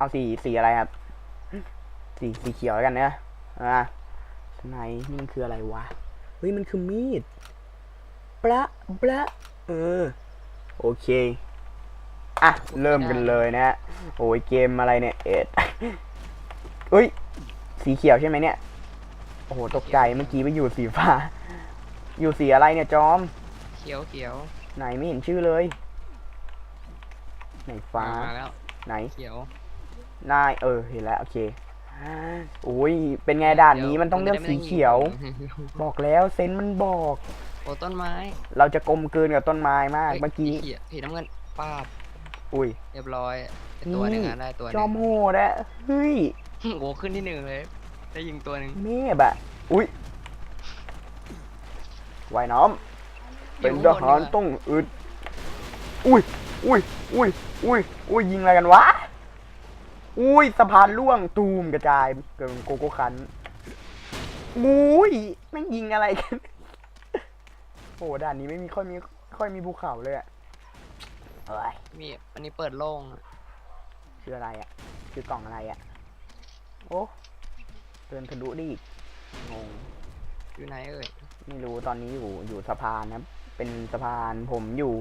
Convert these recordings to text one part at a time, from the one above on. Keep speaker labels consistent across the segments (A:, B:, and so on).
A: เอาสีสีอะไรครับ สีสีเขียวแล้วกันเนะอ่าไหนนี่คืออะไรวะ เฮ้ยมันคือมีดปละปละเออ โอเค อะ เริ่มกันเลยนะฮะโอ้ยเกมอะไรเนี่ย เอ็ดเฮ้ย สีเขียวใช่ไหมเนี่ย โอ้โห ตกใจ เมื่อกี้ไปอยู่สีฟ้า อยู่สีอะไรเนี่ยจอม
B: เขียวเขียว
A: ไหนไม่เห็นชื่อเลย ไหนฟ้า
B: มาแล้ว
A: ไหน
B: เขียว
A: นาย เออ เห็นแล้ว โอเค โอ้ย เป็นไงด่านนี้มันต้องเลือกสีเขียว บอกแล้วเซนส์มันบอก
B: โอ้ต้นไม้
A: เราจะกลมกลืนกับต้นไม้มาก
B: ฮ้ย
A: เมื่อกี้
B: สีเขียวสีน้ำเงินป้าบ
A: อุ้ย
B: เรียบร้อยได้ตัวหนึ่งอะได้ตัวห
A: จ
B: นึ่
A: องมโหดอะเฮ้ย
B: โอ้ขึ้นที่หนึ่งเลย ได้ยิงตัวหนึ่ง
A: แม่บะอุ้ยว่ายน้ำเป็นทหารต้องอึด อุ้ย อุ้ย อุ้ย อุ้ย อุ้ยยิงอะไรกันวะ อุ้ยสะพานล่วงตูมกระจายเกินโกโก้คันอุ้ยแม่งยิงอะไรกัน โอ้ด่านนี้ไม่มีค่อยมีค่อยมีภูเขาเลยอะเอ้ย
B: มีอันนี้เปิดโล่งอะ
A: คืออะไรอะคือกล่องอะไรอะโอ้เดินทะลุได้อีกงง
B: อยู่ไหนเอ่ย
A: ไม่รู้ตอนนี้อยู่อยู่สะพานนะครับเป็นสะพานผมอยู่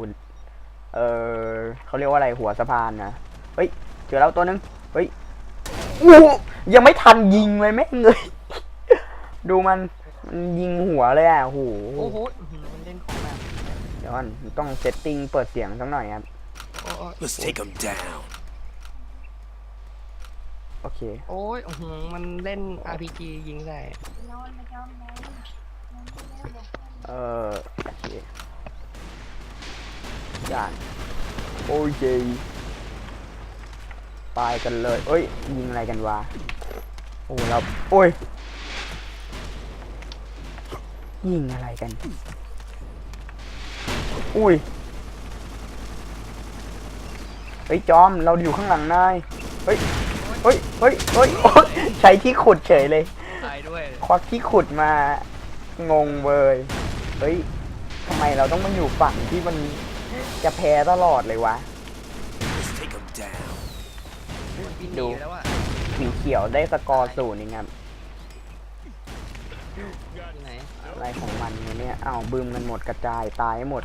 A: เออเขาเรียกว่าอะไรหัวสะพานนะเฮ้ยเจอแล้วตัวนึง เฮ้ยอู้หูยังไม่ทันยิงเลยแม่งเลยดูมันมันยิงหัวเลยอะโอ้โห
B: โอ้โหอื้อหือมันเล่นของหนัก
A: เดี๋ยวก่อนต้องเซตติ้งเปิดเสียงสักหน่อยครับ
B: โอ้โอ้
C: Let's take him down.
A: โอเค
B: โอ้ยอื้อหือมันเล่น RPG ยิงใส่
A: เออโอเคย่านโอเค ไปกันเลยเอ้ย ยิงอะไรกันวะ โอ้แล้วโอ้ย ยิงอะไรกัน อุ้ย เฮ้ย จอม เราอยู่ข้างหลังนาย เฮ้ย เฮ้ย เฮ้ย เฮ้ยโอ๊ยใช้ที่ขุดเฉยเลย
B: ตายด้วย
A: ควักที่ขุดมา งงเบยเฮ้ยทำไมเราต้องมาอยู่ฝั่งที่มันจะแพ้ตลอดเลยวะ
C: Let's take him down.
B: มันบินห
A: ดู
B: นีไปแล้วอะ
A: สีเขียวได้สกอร์ศูนย์นี่ครับ
B: อยู่ไหน
A: อะไรของมันเนี่ยอ้าวบึมกันหมดกระจายตายหมด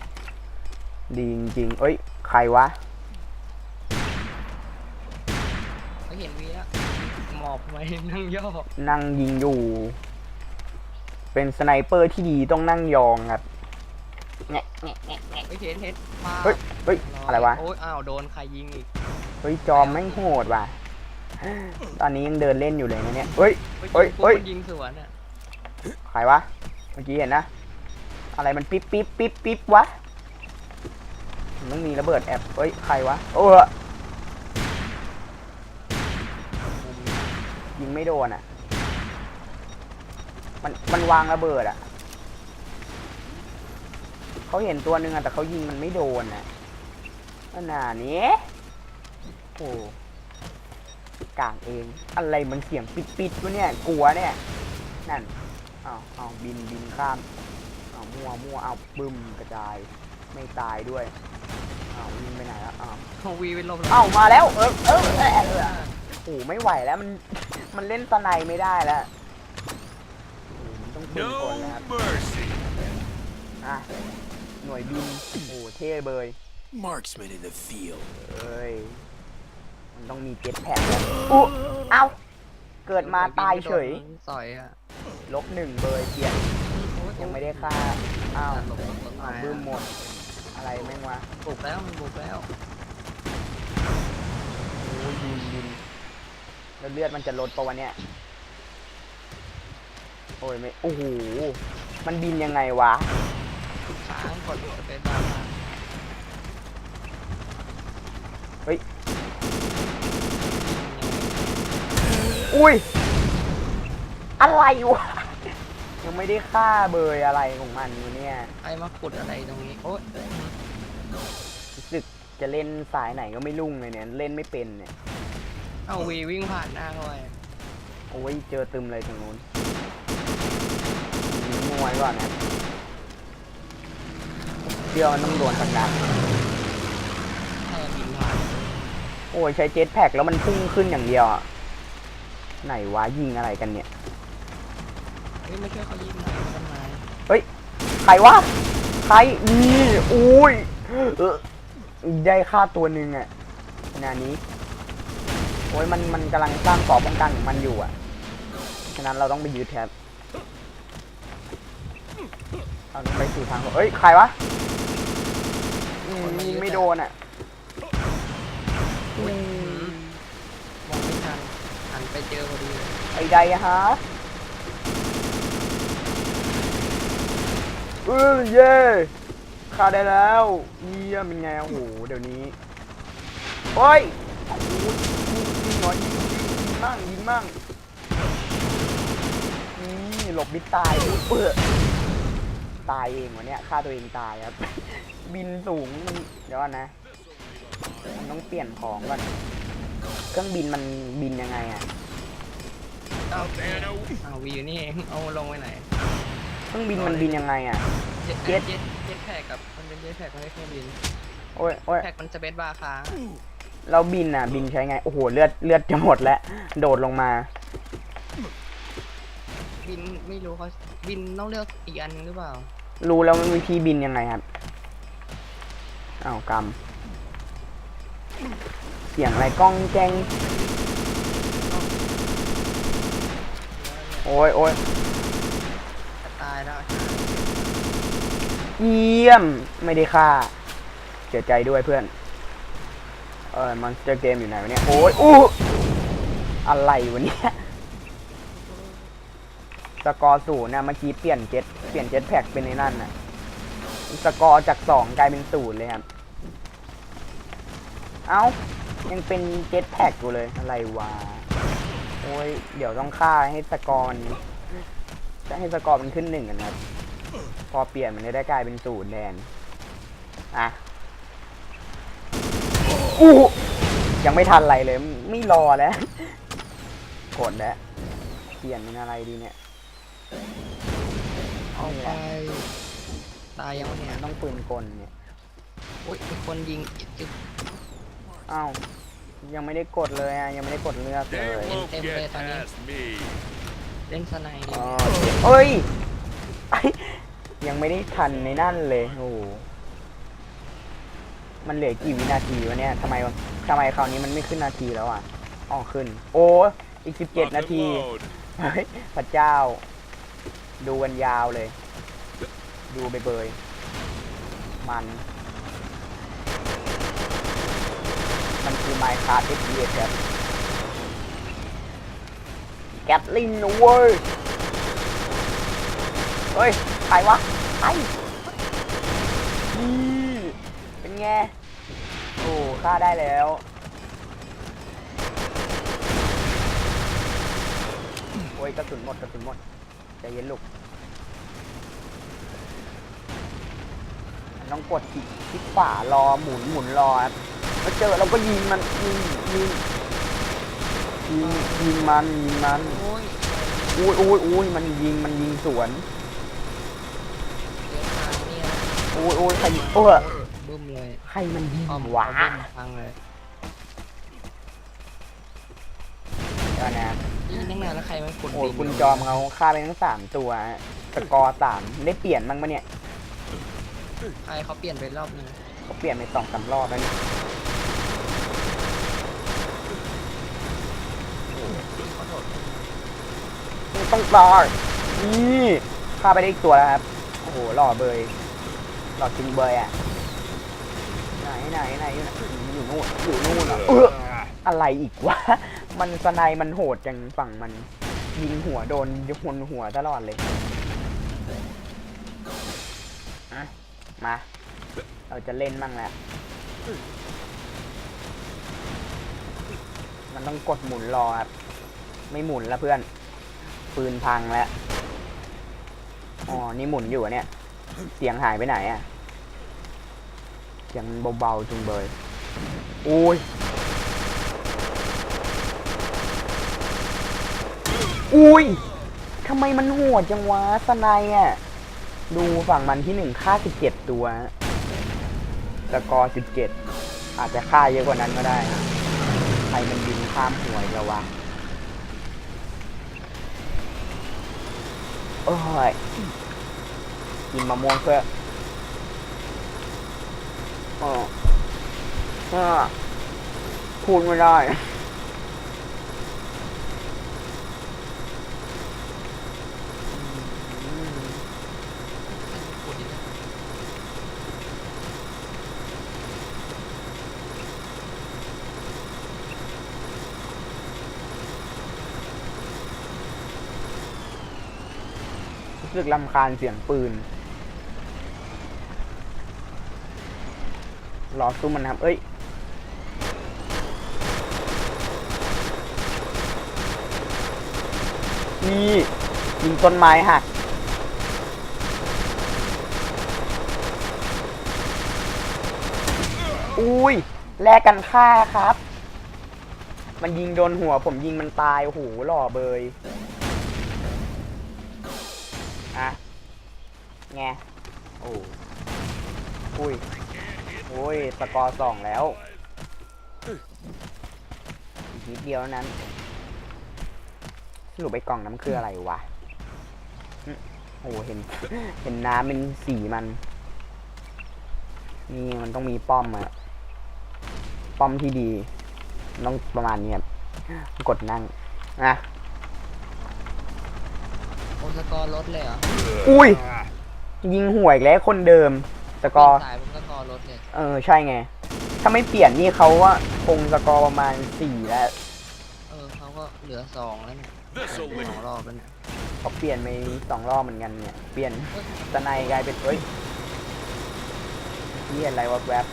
A: ดีจริงๆเอ้ย ใครวะ
B: เขาเห็นวีแล้วหมอบไว้นั่งย่อ
A: นั่งยิงอยู่ เป็นสไนเปอร์ที่ดีต้องนั่งยองครับแงะแงะแงะแงะ
B: ไม่เห็นเห็นป้าบ
A: เฮ้ย เฮ้ย อะไรวะ
B: โอ้ยอ้าวโดนใครยิงอีก
A: เฮ้ยจอมไม่งโหดว่ะ ตอนนี้ยังเดินเล่นอยู่เลยนะเนี่ยเฮ้ย เฮ้ย
B: ปุ๊บ
A: เฮ้ย
B: มันยิงสวนอะ
A: ใครวะ เมื่อกี้เห็นนะ อะไรมันปิ๊บปิ๊บปิ๊บปิ๊บวะมันต้องมีระเบิดแอบเฮ้ย ใครวะ โอ้ยยิงไม่โดนอะ มัน มันวางระเบิดอะ เขาเห็นตัวหนึ่งอะ แต่เขายิงมันไม่โดนอะขนาดนี้ โอ้กลางเอง อะไรมันเสียงปิดปิดวะเนี่ย กลัวเนี่ย นั่น เอาเอาบินบินข้าม เอามั่วมั่วเอาบึ้มกระจาย ไม่ตายด้วย เอาวิ่งไปไหนแล้วเอา
B: เขาวีเป็นลม
A: เอามาแล้ว เออเออเออเออโอ้โหไม่ไหวแล้วมัน มันเล่นสไนไม่ได้แล้วโอ้โหมันต้องพึ่งคนแล้วครับ
C: mercy.
A: อะ หน่วยบิน โอ้โหเท่เบย
C: Marksman in the field.
A: เอ้ยมัน ต้องมีเจ็ตแพ็คแล้วอุ๊เอ้า เกิดมาตายเฉย
B: สอยอะ
A: ลบหนึ่งเบยเปลี่ยน
B: โอ้
A: ยังไม่ได้ฆ่าอ้าว
B: หลบหลบต้น
A: อ้า
B: ไม้
A: วบึ้มหมด อะไรแม่งวะ
B: บุกแล้วมันบุกแล้ว
A: โอ้ยยิงยิงแล้วเลือดมันจะลดปะวะเนี่ยโอ้ยไม่โอ้โหมันบินยังไงวะ
B: ค้างกดเป็นบาร์
A: เฮ้ย อุ้ย อะไรวะ ยังไม่ได้ฆ่าเบยอะไรของมันอยู่เนี่ย
B: ใครมาขุดอะไรตรงนี้ โอ๊ย
A: รู้สึกจะเล่นสายไหนก็ไม่รุ่งเลยเนี่ย เล่นไม่เป็นเนี่ย
B: เอาวีวิ่งผ่านหน้าเข้าไป
A: โอ้ย เจอตึมเลยตรงนู้นยิงมวยก่อนนะเดี๋ยวมันต้องโดนสักนัด
B: ถ้าบินผ่าน
A: โอ้ย ใช้เจ็ตแพ็กแล้วมันพุ่งขึ้นอย่างเดียวอะ ไหนวะยิงอะไรกันเนี่ย
B: เฮ้ยไม่ช่วยเขายิงหน่อยต้นไม้
A: ใครวะ ใคร นี่อุ้ยเออได้ค่าตัวหนึ่งอะขนาดนี้ โอ้ยมันมันกำลังสร้างเกราะป้องกันของมันอยู่อะฉะนั้นเราต้องไปยึดแทบเราต้องไปสู่ทางเอ้ย ใครวะอืมยิงไม่โดนอะอืม
B: มองไม่ทันหัน ไปเจอพอดีเลย
A: ไอ้ใดอะฮะเออเย่ฆ่าได้แล้วเยี่ยมเป็นไงโอ้โหเดี๋ยวนี้โอ้ยโอ้โหยิงยิงหน่อยยิงยิงยิงมั่งยิงมั่งนี่หลบมิดตายเปื้อตายเองวะเนี่ยฆ่าตัวเองตายครับ บินสูงมันเดี๋ยวก่อนนะมันต้องเปลี่ยนของก่อน เครื่องบินมันบินยังไงอะ
B: เอาเอาวีอยู่นี่เองเอาลงไปไหน
A: เครื่องบินมันบินยังไงอะ
B: เจ็ต
A: เจ็ต
B: เจ็ตเจ็ตแพ็กกับมันเป็นเจ็ตแพ็กไม่ใช่เครื่องบิน
A: โอ้ยโอ้ย
B: แพ็กมันจะเป็นบาร์ค้าง
A: เราบินอะ บินใช้ไง โอ้โห เลือดเลือดจะหมดแล้ว โดดลงมา
B: บินไม่รู้เขาบินต้องเลือกอีกอันนึงหรือเปล่า
A: รู้แล้วมันวิธีบินยังไงครับอ้าวกรรมเสียงอะไรก้องแกง โอ้ยโอ้ย
B: จะตายแล้ว
A: เยี่ยม ไม่ได้ฆ่าเสียใจด้วยเพื่อน เออมันเจอเกมอยู่ไหนวะเนี่ย โอ้ยอู้อะไรวะเนี่ย สกอร์ศูนย์นะเมื่อกี้เปลี่ยนเจ็ตเปลี่ยนเจ็ตแพ็กเป็นในนั่นน่ะสกอร์จากสองกลายเป็นศูนย์เลยครับ เอ้า ยังเป็นเจ็ตแพ็กอยู่เลย อะไรวะ โอ้ย เดี๋ยวต้องฆ่าให้สกอร์มันจะให้สกอร์มันขึ้นหนึ่งกันนะครับ พอเปลี่ยนมันจะได้กลายเป็นศูนย์แทนอะอู้ยังไม่ทันอะไรเลย ไม่รอแล้ว กดแล้ว เปลี่ยนเป็นอะไรดีเนี่ย
B: เอาไป ตายยังวะเนี่ย
A: มันต้องปืนกลเนี่ย
B: โอ๊ยมีคนยิงจึ๊ก
A: อ้าว ยังไม่ได้กดเลยอะ ยังไม่ได้กดเลือกเล
D: They
A: ย
D: won't
B: Em-
D: get
B: em- em-
D: past me.
B: เล่นสไนด์ดิ
A: อ๋อเอ้ยไอ้ยังไม่ได้ทันในนั่นเลย โอ้โหมันเหลือกี่วินาทีวะเนี่ยทำไมทำไมคราวนี้มันไม่ขึ้นนาทีแล้วอะอ๋อขึ้น โอ้อีกสิบเจ็ด
D: Lock
A: นา
D: and
A: ที
D: load.
A: เฮ้ยพระเจ้า ดูกันยาวเลย ดูไปเบยๆมัน มันคือ Minecraft FPS ครับแกตลินนะเว้ยเฮ้ยใครวะใครเป็นไง โอ้ฆ่าได้แล้วโอ้ยกระสุนหมดกระสุนหมดใจเย็นลูกต้องกดคลิกคลิกขวารอหมุนหมุนรอครับ มาเจอเราก็ยิงมันยิงยิงยิงยิงมันยิงมัน
B: โอ้ย
A: อุ้ยอุ้ยอุ้ยมันยิงมันยิงสวน
B: เดินทางเนี่ย
A: อุ้ยอุ้ยใครเออ
B: บึ้มเลย
A: ใครมันยิง
B: อ้อม
A: วะ
B: เอาบึ้มพังเลย
A: เดี๋ยวนะ
B: ยิงตั้งนานแล้วใครมันขุด
A: โอ้ย
B: ดิน
A: คุณจอมเขาฆ่าไปทั้งสามตัวฮะสกอร์สามได้เปลี่ยนบ้างปะเนี่ย
B: ใครเขาเปลี่ยนไปรอบนึง
A: เขาเปลี่ยนไปสองสามรอบแล้วนี่
B: เขาโดด
A: ต้องตายนี่ฆ่าไปได้อีกตัวแล้วครับ โอ้โห หล่อเบย หล่อจริงเบยอะ ไหนไหนไหนอยู่ไหนอยู่นู่นอยู่นู่นเหรอเอออะไรอีกวะ มันสไนมันโหดจังฝั่งมัน ยิงหัวโดนยุนหัวตลอดเลยอะมา เราจะเล่นบ้างแหละ มันต้องกดหมุนรอครับ ไม่หมุนแล้วเพื่อน ปืนพังแล้ว อ๋อ นี่หมุนอยู่อะเนี่ย เสียงหายไปไหนอะเสียงเบาๆจุงเบยอุ้ยอุ้ยทำไมมันโหดจังวะสไนอะ ดูฝั่งมันที่หนึ่งค่าสิบเจ็ดตัวสกอร์สิบเจ็ดอาจจะค่าเยอะกว่านั้นก็ได้ ใครมันยิงข้ามหัวอีกแล้ววะ โอ้ยกินมะม่วงเพื่ออ๋ออพูดไม่ได้ สึกลำคาญเสียงปืน รอซุ้มมันนะครับ เอ้ย นี่ยิงต้นไม้หักอุ้ยแลกกันฆ่าครับ มันยิงโดนหัวผมยิงมันตายโอ้โหหล่อเบย ไง โอ้อุ้ยโอ้ยสกอร์สองแล้ว อีกนิดเดียวเท่านั้นสรุปไปกล่องน้ำคืออะไรวะอืมโอ้โหเห็น เห็นน้ำเป็นสีมัน นี่มันต้องมีป้อมอะป้อมที่ดี ต้องประมาณนี้ครับกดนั่งอะ
B: โอสกอร์ลดเลยเหรอ
A: อุ้ย ยิงห่วยแล้วคนเดิมสกอร์
B: ตายผมสกอร์ลดเลย
A: เออใช่ไง ถ้าไม่เปลี่ยนนี่เขาว่าคงสกอร์ประมาณสี่แล้ว
B: เออเขาก็เหลือสองแล้วเนี่ย
D: This'll
B: สองรอบแล้วเนี่ย
A: เขาเปลี่ยนไปสองรอบเหมือนกันเนี่ยเปลี่ยนสไนกลายเป็นเอ้ยนี่อะไรวะแวบ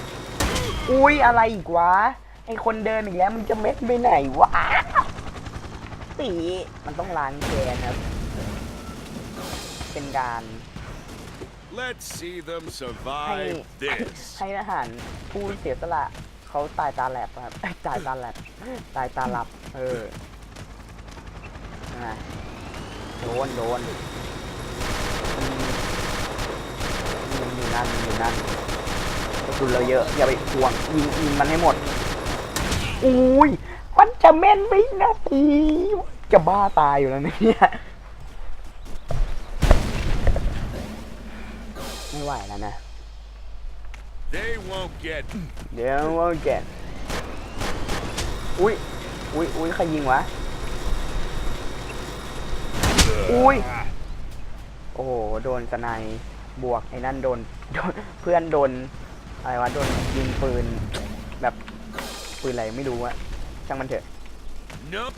A: อุ้ยอะไรอีกวะไอคนเดินอีกแล้วมันจะเม็ดไปไหนวะตีมันต้องล้างแค้นครับ เป็นการ
D: Let's see them
A: ให้
D: survive this.
A: ให้อาหารผู้เสียสละเขาตายตาแหลบครับเอ้ยตายตาแหลบตายตาหลับ เออนะโดนโดนอืมอืมอยู่นั่นอยู่นั่นกระสุนเราเยอะ อย่าไปห่วงยิงยิงมันให้หมด อุ้ยมันจะแม่นไปนาทีจะบ้าตายอยู่แล้วเนี่ย ไม่ไหวแล้วนะ
D: They won't get
A: เดี๋ยวว่าแกะอุ้ยอุ้ยอุ้ยใครยิงวะ อุ้ย โอ้โห โดนสไนยบวกไอ้นั่นโดนโดน เพื่อนโดน อะไรวะ โดนยิงปืน แบบปืนอะไรไม่รู้อะช่างมันเถอะ
D: nope.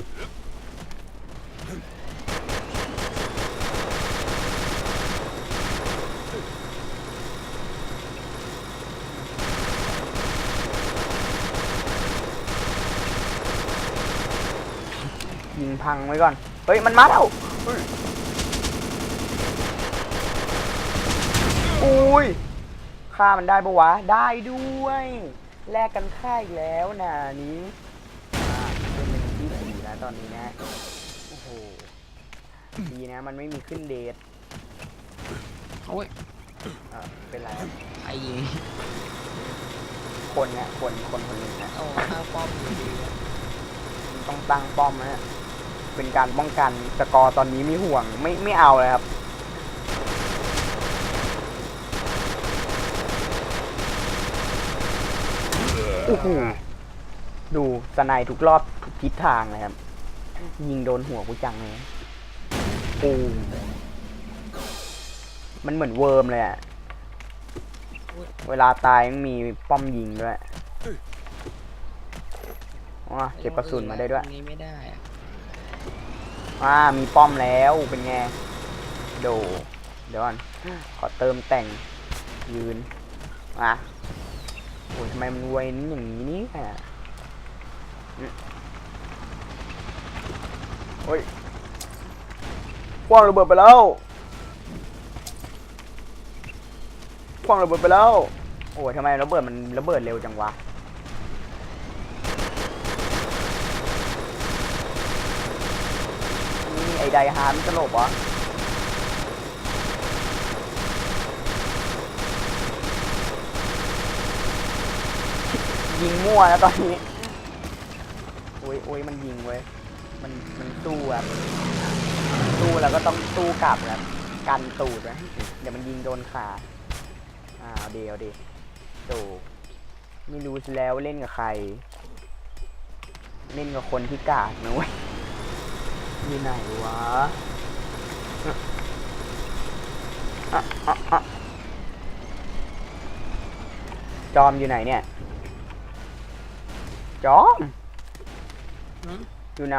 A: ยิงพังไว้ก่อน เฮ้ย มันมาแล้วเฮ้ยอุ้ยฆ่ามันได้ปะวะ ได้ด้วย แลกกันฆ่าอีกแล้วนะนี้อ่าเป็นหนึ่งที่สี่แล้วตอนนี้นะ โอ้โห ดีนะ มันไม่มีขึ้นเดท
B: โอ้ย
A: อ่าเป็นไรครับ
B: ไอยิง
A: คนเนี่ยคนคนคนหนึ่งนะ
B: เอาข้างป้อมอยู่ดีอะ
A: ต้องตั้งป้อมนะ เป็นการป้องกันสกอร์ตอนนี้ไม่ห่วงไม่ไม่เอาเลยครับโอ้โหดูสไนด์ทุกรอบทุกทิศทางเลยครับ ยิงโดนหัวกูจังเลยโอ้มันเหมือนเวิร์มเลยอะเวลาตายมันมีป้อมยิงด้วยอ๋อเก็บกระสุนมาได้ด้วย
B: ตรงนี้ไม่ได้ อ่า
A: มีป้อมแล้วเป็นไงโดเดี๋ยวก่อนขอเติมแต่งยืนอะโอ้ยทำไมมันเวยนอย่างนี้นี่ยอืมโอ้ยคว้างระเบิดไปแล้วคว้างระเบิดไปแล้ว โอ้ยทำไมระเบิดมันระเบิดเร็วจังวะ นี่ไอ้ไดฮาร์มนจะหลบเหรอยิงมั่วแล้วตอนนี้โอ้ยโอ้ยมันยิงเว้ย มัน มันสู้แบบสู้แล้วก็ต้องสู้กลับแบบกันตูดนะเดี๋ยวมันยิงโดนขาอ่าเอาเดียวดิโตไม่รู้แล้วเล่นกับใคร เล่นกับคนที่กากนะเว้ย อยู่ไหนวะอะอะอะจอมอยู่ไหนเนี่ย จอม
B: หืม
A: อยู่ไหน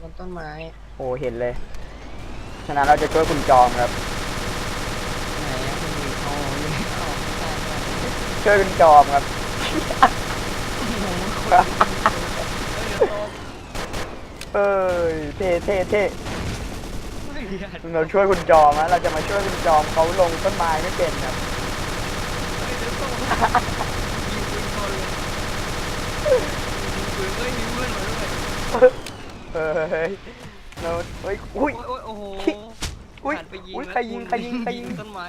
B: บนต้นไม้
A: โอ้เห็นเลย ฉะนั้นเราจะช่วยคุณจอมครับ
B: ไหนอะคุณมีโอ้ยเอาได้ได้
A: ช่วยคุณจอมครับ
B: เฮ้ยเดี๋ยวโต
A: เอ้ยเท่เท่เท่
B: ไม่เรียน
A: เราช่วยคุณจอมนะเราจะมาช่วยคุณจอมเขาลงต้นไม้ไม่เป็นครับ
B: เฮ้ยเดี๋ยวโตยิงปืนคนเลยยิงปืนเอ้ยมีเพื่อนมาด้วย
A: เฮ้ยเราเฮ้ยอุ้ย
B: โอ้ยโอ้โห
A: อุ๊ย
B: หันไปยิง
A: อุ๊ย
B: แล้ว
A: ใครยิง
B: ณ
A: ใครยิงใครยิง
B: ต้นไม้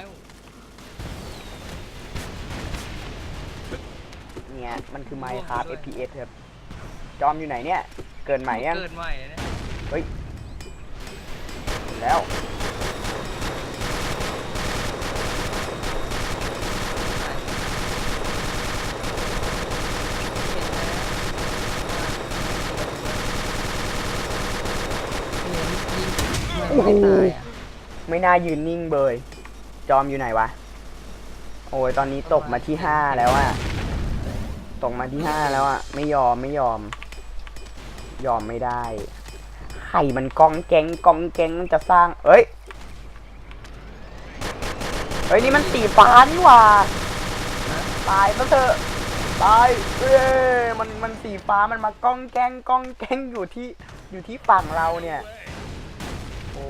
A: เนี่ยมันคือ Minecraft FPS ครับ จอมอยู่ไหนเนี่ย เกินใหม่ยัง
B: เกิดใหม่นะ
A: เห็นแล้ว
B: โอ้โห
A: ไม่น่ายืนนิ่งเบย จอมอยู่ไหนวะ โอ้ยตอนนี้ตกมาที่ห้าแล้วอะตกมาที่ห้าแล้วอะไม่ยอมไม่ยอม ยอมไม่ได้ไข่มันกองแกงกองแกงมันจะสร้าง เอ้ยเฮ้ยนี่มันสีฟ้านี่หว่า ตายซะเถอะ ตายเอ้ยมันมันสีฟ้ามันมากองแกงกองแกงอยู่ที่อยู่ที่ฝั่งเราเนี่ย โอ้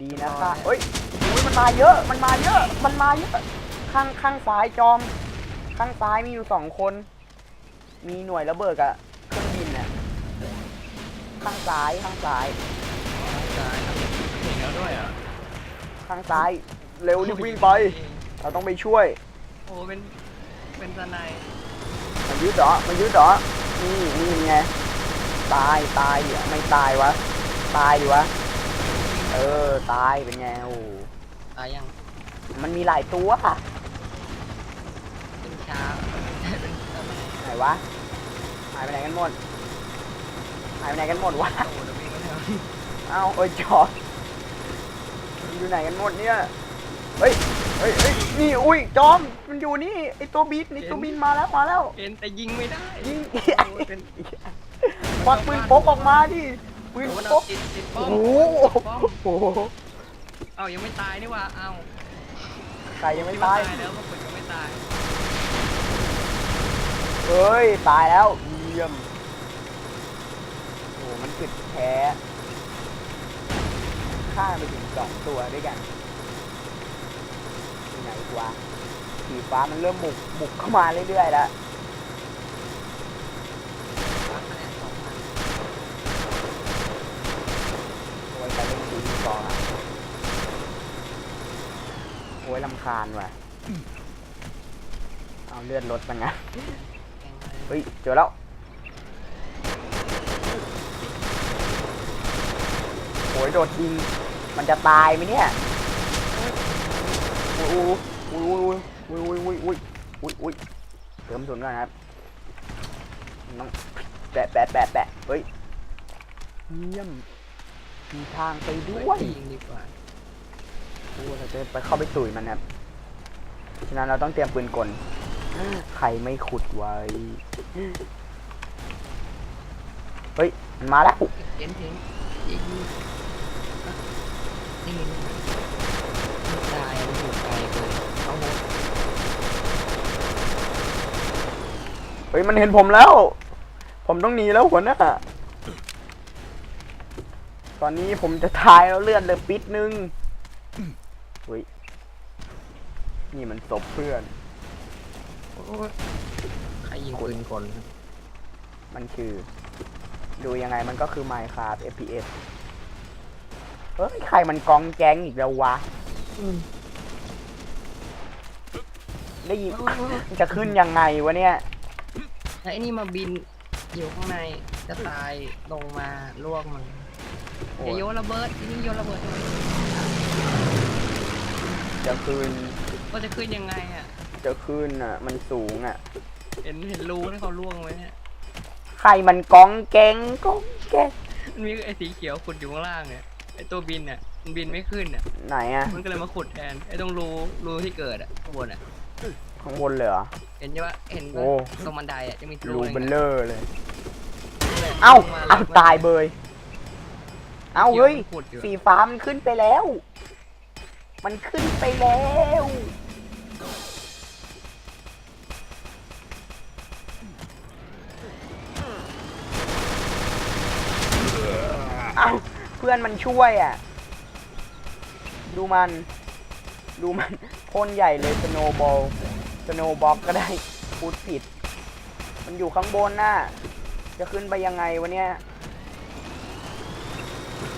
A: ดีนะคะเฮ้ยอุ๊ยมันมาเยอะ มันมาเยอะ มันมาเยอะ ข้างข้างซ้ายจอม ข้างซ้ายมีอยู่สองคน มีหน่วยระเบิดอะ ข้างซ้ายข้างซ้าย
B: ตายครับเห็นแล้วด้วยอะ
A: ข้างซ้าย เร็วรีบวิ่งไป เราต้องไปช่วย
B: โอ้เป็นเป็นสไนด์
A: มันยืดเหรอมันยืดเหรอนี่นี่ไงตายตายดิไม่ตายวะ ตายดิวะ เออตายเป็นไงโอ้
B: ตายยัง
A: มันมีหลายตัวอะ
B: เป็นช้าเป็นสไนด์
A: ไหนวะหายไปไหนกันหมด หายไปไหนกันหมดวะ
B: โอ้เดี๋ยววิ่งไม่ทัน
A: เอ้าเอ้ยจอดอยู่ไหนกันหมดเนี่ยเฮ้ยเฮ้ยเฮ้ยนี่อุ้ยจอมมันอยู่นี่ไอตัวบินไอตัวบินมาแล้วมาแล้ว
B: เป็นแต่ยิงไม่ได้
A: ยิง
B: โอ้เป็น
A: ควักปืนพกออกมาดิปืน
B: โอ้
A: พ
B: เอา
A: ก
B: ติดติดป้อ
A: โอ้
B: ม
A: โห
B: ป้อม
A: โอ้โห
B: เอ้ายังไม่ตายนี่หว่าเอ้า
A: ใครยังไม่
B: คิดว่
A: ตาย
B: แล้วก็เปิดยังไม่ตาย
A: เฮ้ยตายแล้วเยี่ยมโอ้โห มันกึดแพ้ฆ่าไปถึงสองตัวด้วยกันที่ไหนกวะสีฟ้ามันเริ่มบุกบุกเข้ามาเรื่อยๆแล้วโอ้ยแต่เล่นดีก่อนอะโอ้ยลำคาญว่ะ เอาเลือดลดไปนะ
B: งเลย
A: เฮ้ย เจอแล้ว โอ้ยโดดยิงมันจะตายไหมเนี่ยอุ้ยอุ้ยอุ้ยอุ้ยอุ้ยอุ้ยอุ้ยเติมทุนก่อนครับน้องแปะแปะแปะแปะเฮ้ยเยี่ยมมีทางไปด้วย
B: ดีกว่า
A: เราจะไปเข้าไปตุยมันครับฉะนั้นเราต้องเตรียมปืนกลใครไม่ขุดไว้ เฮ้ย มันมาแล้ว
B: นี่นี่ไม่ตายมันอยู่ไกลเกินเอาหมด
A: เฮ้ยมันเห็นผมแล้ว ผมต้องหนีแล้วหัวหน้า ตอนนี้ผมจะตายแล้วเลือดเหลือปิดนึงเฮ้ยนี่มันศพเพื่อน
B: โอ้ยใครยิงปืนคน
A: มันคือ ดูยังไงมันก็คือ Minecraft FPS เฮ้ยใครมันกองแก๊งอีกแล้ววะได้ยินจะขึ้นยังไงวะเนี่ย
B: แล้วไอ้นี่มาบินอยู่ข้างในจะตายลงมาลวกมัน
A: โอ้
B: อย่ายโยนระเบิดที่นี่โยนระเบิดทำไม
A: จะขึ้น
B: ก็จะขึ้นยังไงอะ
A: จะขึ้นอะ มันสูงอะ
B: เห็นเห็นรูที่เขาล่วงไว้เนี่ย
A: ใครมันกองแก๊งกองแก๊ง
B: มันมีไอ้สีเขียวขุดอยู่ข้างล่างเนี่ยไอ้ตัวบินอะมันบินไม่ขึ้นอะ
A: ไหนอะ
B: มันก็เลยมาขุดแทน ไอ้ตรงรูรูที่เกิดอะข้างบนอะ
A: ข้างบนเลยเหรอ
B: เห็นใช่ปะเห็นปะ
A: โอ้
B: ตรงบันไดอะจะมี
A: รู
B: หนึ่ง
A: เบล
B: อะ
A: เลอร์เลย เอ้า เอ้าตายเบย เอ้าเฮ้ย
B: ขีวมันขุดอยู่
A: สีฟ้ามันขึ้นไปแล้ว มันขึ้นไปแล้ว เพื่อนมันช่วยอะ ดูมัน ดูมันพ่นใหญ่เลยสโนบอลสโนบ็อกก็ได้พูดผิด มันอยู่ข้างบนน่ะ จะขึ้นไปยังไงวะเนี่ย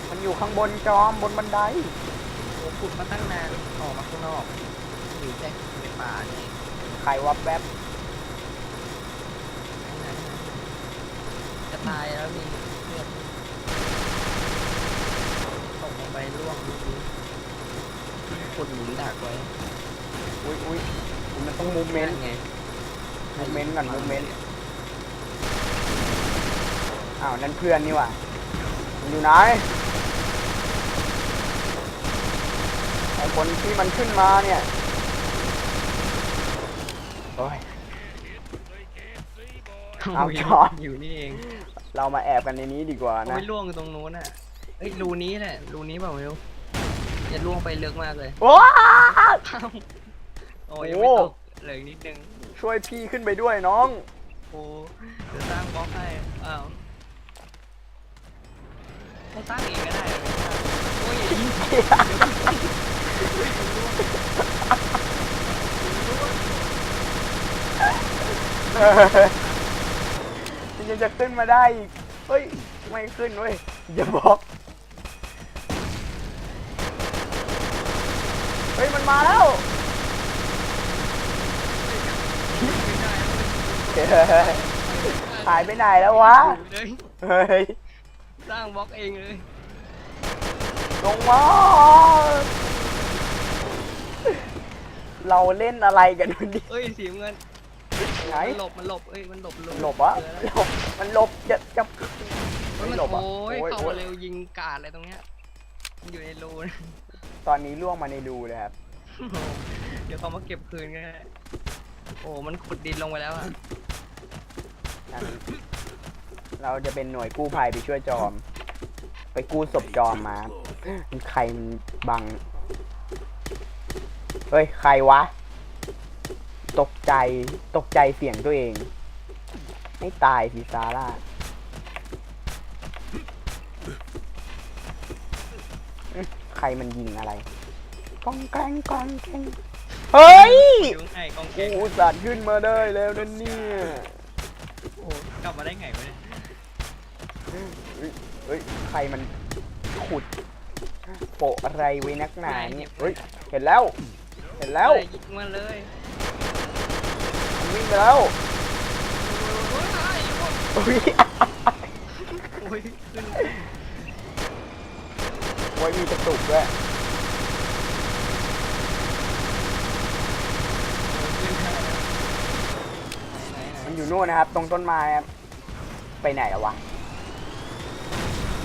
A: มันอยู่ข้างบนจอมบนบันได
B: โอ้ขุดมาตั้งนานออกมาข้างนอกอยู่แค่ในป่านี่
A: ใครวับแวบ
B: จะตายแล้วนี่เลือดตกลงไปร่วงลูกนี้ ขุดหลุมดักไว้
A: อุ้ยอุ้ยมันต้องมูเมนต์
B: ไง
A: มูเมนต์ก่อนมูเมนต์อ้าวนั่นเพื่อนนี่หว่ามันอยู่ไหนไอคนที่มันขึ้นมาเนี่ยโอ้ยเอาจอด
B: อยู่นี่เอง
A: เรามาแอบกันในนี้ดีกว่า
B: เอา
A: นะ
B: ไปล่วงตรงนู้นน่ะเอ้ยรูนี้แหละรูนี้เปล่าไม่รู้ อย่าล่วงไปลึกมากเลย
A: โอ้ย
B: โอ้ยยังไม่
A: โอ้
B: ตกเหลืออกนิดนึง
A: ช่วยพี่ขึ้นไปด้วยน้อง
B: โอ้เดี๋ยวสร้างบล็อกให้ อ้าวให้สร้างเองก็ได้ไม่ใช่โอ้ยอย่ายิง
A: มันยังจะขึ้นมาได้อีกเฮ้ย ไม่ขึ้นเว้ยอย่าบอก เฮ้ย มันมาแล้ว
B: ไม่ได้
A: เฮ้ยหายไปไหนแล้ววะ
B: เลย
A: เฮ้ย
B: สร้างบล็อกเองเลย
A: ลงมา เราเล่นอะไรกันวันนี้
B: เอ้ยสีเงิน
A: ไหน
B: มันหลบมันหลบเอ้ยมันหลบ
A: หลบวะ
B: เจอแล้ว
A: หลบ มันหลบจะจะ
B: เฮ้ย
A: ไม่
B: มัน
A: หลบอะ
B: โอ้ย
A: โอ้ย
B: เข้า
A: โอ้
B: มายเร็วยิงกาดอะไรตรงเนี้ยมันอยู่ในรูนะ
A: ตอนนี้ล่วงมาในรูเลยครับ
B: เดี๋ยวเขามาเก็บคืนก็ได้โอ้ มันขุดดินลงไปแล้วอะ
A: อันเราจะเป็นหน่วยกู้ภัยไปช่วยจอม ไปกู้ศพจอมมา ใครมันบัง เฮ้ย ใครวะ ตกใจ ตกใจเสียงตัวเองให้ตายสิซาร่า ใครมันยิงอะไร กองแกงกองแกงเฮ้ย
B: อยู่ไงกองแก
A: กู
B: ง
A: อุตสัตว์ขึ้นมาได้แล้วนั่นเนี่ย
B: โอ้กลับมาได้ไงวะเนี่ย
A: เฮ้ยใครมันขุดโปะอะไรไว้นักหนาเนี่ยเฮ้ยเห็นแล้ว เห็นแล้ว
B: อะไรยิงมาเลย
A: มันวิ่งไปแล้ว
B: โอ้ยอ้ายอยู่บน
A: อุ้ย
B: โอ้ยขึ้น
A: โอ้ยมีกระตุกด้วย
B: ขึ้นได้แล้วไหนไหน
A: มันอยู่นู่นนะครับ ตรงต้นไม้ครับไปไหนแล้ววะ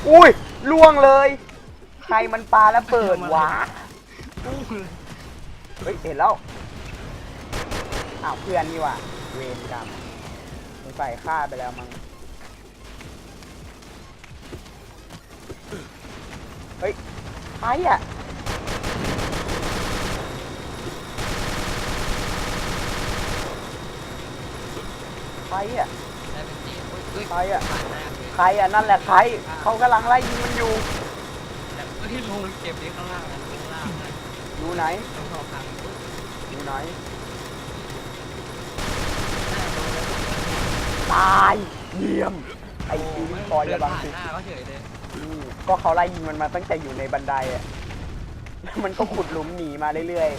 A: อุ้ยล่วงเลย ใครมันปาแล้วเปิดวะ
B: ปุ้งเลย
A: เฮ้ย เห็นแล้ว อ้าวเพื่อนนี่ว่ะ เวรกรรมสงสัยฆ่าไปแล้วมั้ง เฮ้ยใครอะ ใครอะ
B: ได้เป็นจีโอ้ยเอ้ย
A: ใครอะ
B: ผ่านหน้าเลย
A: ใครอะนั่นแหละใครเขากำลังไล่ยิงมันอยู่
B: แต่เอ้ยลงเก็บนี้ข้างล่างนะข้างล่างนะ
A: อยู่ไหน
B: ต้องเข้าทางปุ๊บ
A: ดูหน่อยตายเยี่ยมไอ้ทีมคอย
B: เดิ
A: อย่านบัง
B: ผ่าน
A: สิ
B: หน้าเขาเฉยเลย
A: อืมก็เขาไล่ยิงมันมาตั้งแต่อยู่ในบันไดอะแล้วมันก็ขุดหลุมหนีมาเรื่อย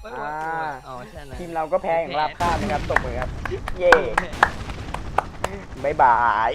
B: ไม่
A: อ่า
B: ว่า อ๋อใช่ไหม
A: ๆทีมเราก็แพ้อย่างราบคาบนะครับตบมือครับ เย่บ๊ายบาย